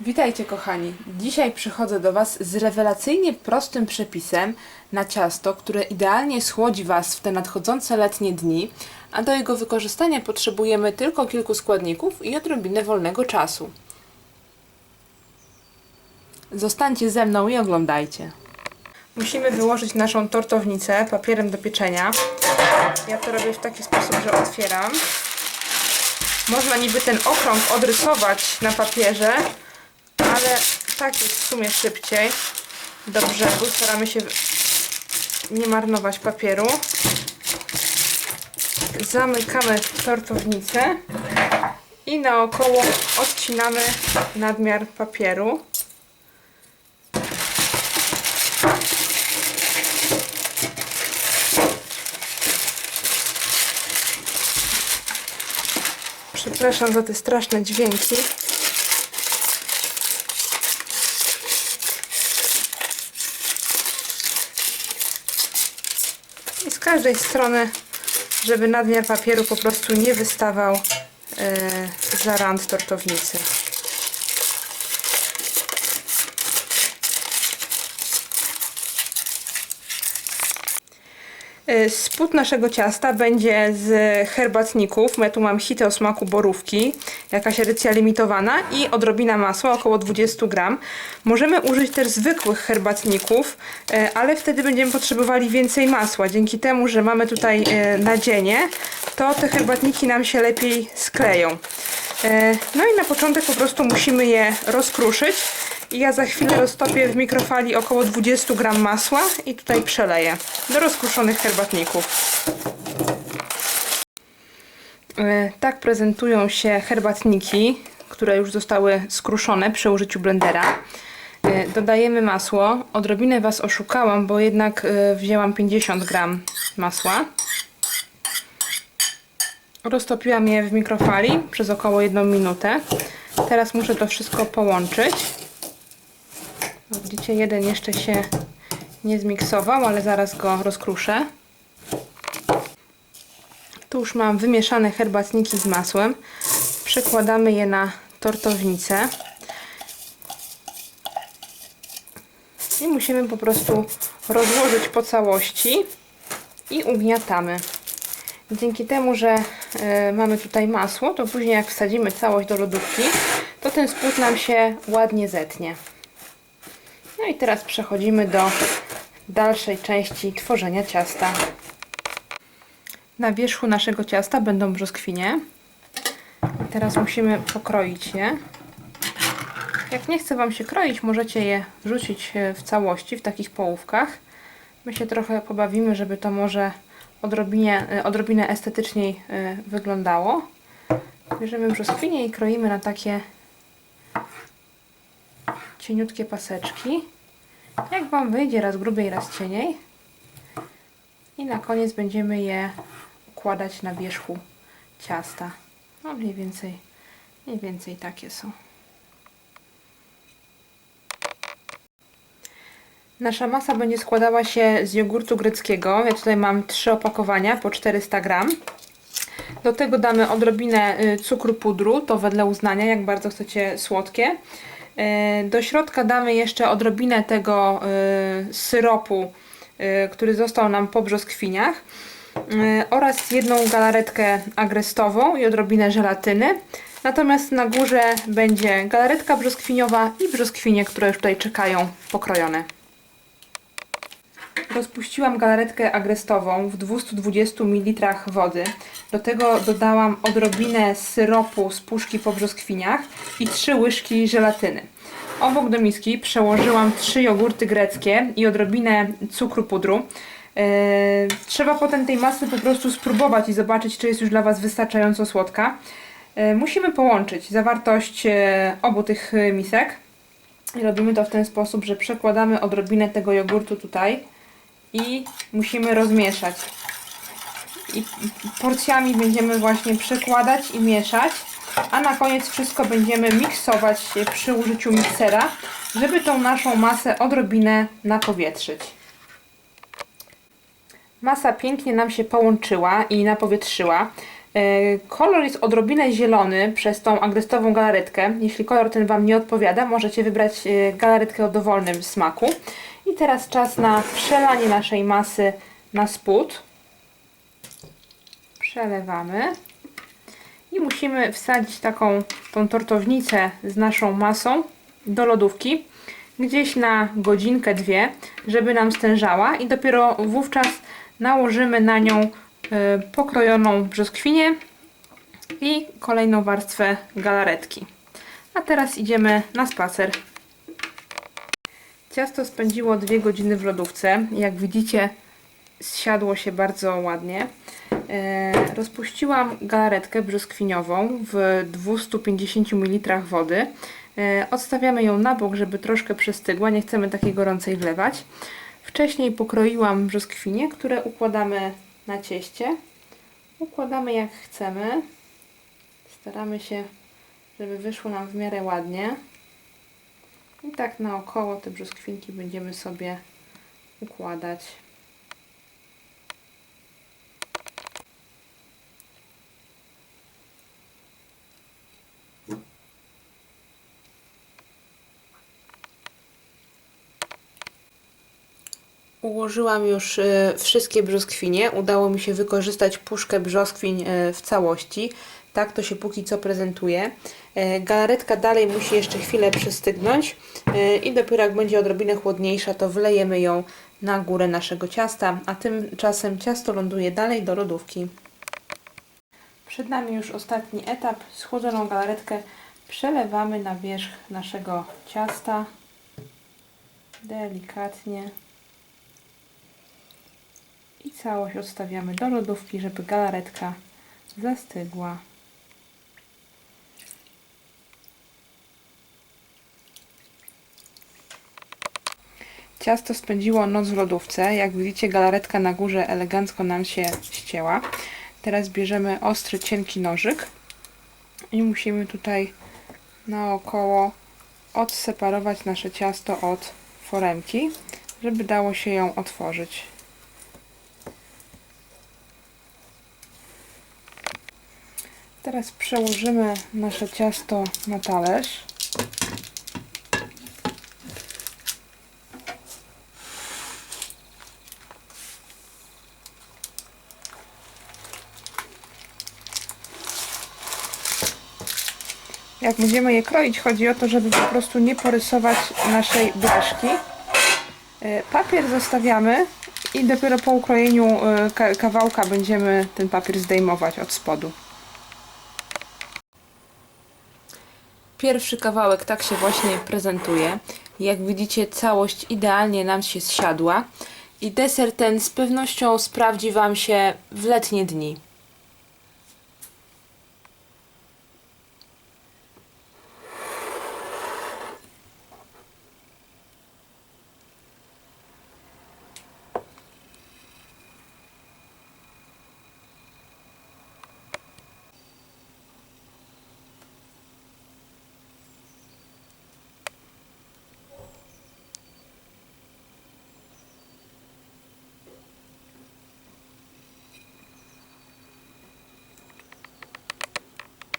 Witajcie kochani. Dzisiaj przychodzę do Was z rewelacyjnie prostym przepisem na ciasto, które idealnie schłodzi Was w te nadchodzące letnie dni, a do jego wykorzystania potrzebujemy tylko kilku składników i odrobinę wolnego czasu. Zostańcie ze mną i oglądajcie. Musimy wyłożyć naszą tortownicę papierem do pieczenia. Ja to robię w taki sposób, że otwieram. Można niby ten okrąg odrysować na papierze, ale tak jest w sumie szybciej. Do brzegu staramy się nie marnować papieru. Zamykamy tortownicę i naokoło odcinamy nadmiar papieru. Przepraszam za te straszne dźwięki. I z każdej strony, żeby nadmiar papieru po prostu nie wystawał e, za rand tortownicy. Spód naszego ciasta będzie z herbatników. Ja tu mam hitę o smaku borówki, jakaś edycja limitowana i odrobina masła, około 20 gram. Możemy użyć też zwykłych herbatników, e, ale wtedy będziemy potrzebowali więcej masła. Dzięki temu, że mamy tutaj e, nadzienie, to te herbatniki nam się lepiej skleją. No i na początek po prostu musimy je rozkruszyć. Ja za chwilę roztopię w mikrofali około 20 gram masła i tutaj przeleję do rozkruszonych herbatników. E, Tak prezentują się herbatniki, które już zostały skruszone przy użyciu blendera. E, Dodajemy masło. Odrobinę Was oszukałam, bo jednak e, wzięłam 50 gram masła. Roztopiłam je w mikrofali przez około 1 minutę. Teraz muszę to wszystko połączyć. Widzicie, jeden jeszcze się nie zmiksował, ale zaraz go rozkruszę. Tu już mam wymieszane herbatniki z masłem. Przekładamy je na tortownicę. I musimy po prostu rozłożyć po całości i ugniatamy. Dzięki temu, że e, mamy tutaj masło, to później jak wsadzimy całość do lodówki, to ten spód nam się ładnie zetnie. No i teraz przechodzimy do dalszej części tworzenia ciasta. Na wierzchu naszego ciasta będą brzoskwinie. Teraz musimy pokroić je. Jak nie chce Wam się kroić, możecie je wrzucić e, w całości, w takich połówkach. My się trochę pobawimy, żeby to może odrobinie, e, odrobinę estetyczniej e, wyglądało. Bierzemy brzoskwinie i kroimy na takie cieniutkie paseczki. Jak Wam wyjdzie, raz grubiej, raz cieniej. I na koniec będziemy je układać na wierzchu ciasta. No mniej więcej, mniej więcej takie są. Nasza masa będzie składała się z jogurtu greckiego. Ja tutaj mam trzy opakowania po 400 gram. Do tego damy odrobinę y, cukru pudru, to wedle uznania, jak bardzo chcecie słodkie. Y, Do środka damy jeszcze odrobinę tego y, syropu, y, który został nam po brzoskwiniach oraz jedną galaretkę agrestową i odrobinę żelatyny. Natomiast na górze będzie galaretka brzoskwiniowa i brzoskwinie, które już tutaj czekają pokrojone. Rozpuściłam galaretkę agrestową w 220 ml wody. Do tego dodałam odrobinę syropu z puszki po brzoskwiniach i 3 łyżki żelatyny. Obok do miski przełożyłam 3 jogurty greckie i odrobinę cukru pudru. Yy, trzeba potem tej masy po prostu spróbować i zobaczyć, czy jest już dla Was wystarczająco słodka. Yy, musimy połączyć zawartość yy, obu tych misek. I robimy to w ten sposób, że przekładamy odrobinę tego jogurtu tutaj i musimy rozmieszać. I porcjami będziemy właśnie przekładać i mieszać, a na koniec wszystko będziemy miksować przy użyciu miksera, żeby tą naszą masę odrobinę napowietrzyć. Masa pięknie nam się połączyła i napowietrzyła. E, Kolor jest odrobinę zielony przez tą agrestową galaretkę. Jeśli kolor ten Wam nie odpowiada, możecie wybrać e, galaretkę o dowolnym smaku. I teraz czas na przelanie naszej masy na spód. Przelewamy. I musimy wsadzić taką tą tortownicę z naszą masą do lodówki gdzieś na godzinkę, dwie, żeby nam stężała i dopiero wówczas nałożymy na nią y, pokrojoną brzoskwinię i kolejną warstwę galaretki. A teraz idziemy na spacer. Ciasto spędziło dwie godziny w lodówce. Jak widzicie, zsiadło się bardzo ładnie. E, rozpuściłam galaretkę brzoskwiniową w 250 ml wody. E, odstawiamy ją na bok, żeby troszkę przestygła. Nie chcemy takiej gorącej wlewać. Wcześniej pokroiłam brzoskwinie, które układamy na cieście. Układamy jak chcemy. Staramy się, żeby wyszło nam w miarę ładnie. I tak naokoło te brzoskwinki będziemy sobie układać. Ułożyłam już e, wszystkie brzoskwinie. Udało mi się wykorzystać puszkę brzoskwiń e, w całości. Tak to się póki co prezentuje. E, Galaretka dalej musi jeszcze chwilę przystygnąć e, i dopiero jak będzie odrobinę chłodniejsza, to wlejemy ją na górę naszego ciasta, a tymczasem ciasto ląduje dalej do lodówki. Przed nami już ostatni etap. Schłodzoną galaretkę przelewamy na wierzch naszego ciasta. Delikatnie. I całość odstawiamy do lodówki, żeby galaretka zastygła. Ciasto spędziło noc w lodówce. Jak widzicie, galaretka na górze elegancko nam się ścięła. Teraz bierzemy ostry, cienki nożyk i musimy tutaj naokoło odseparować nasze ciasto od foremki, żeby dało się ją otworzyć. Teraz przełożymy nasze ciasto na talerz. Jak będziemy je kroić, chodzi o to, żeby po prostu nie porysować naszej blaszki. E, Papier zostawiamy i dopiero po ukrojeniu e, ka- kawałka będziemy ten papier zdejmować od spodu. Pierwszy kawałek tak się właśnie prezentuje. Jak widzicie, całość idealnie nam się zsiadła. I deser ten z pewnością sprawdzi Wam się w letnie dni.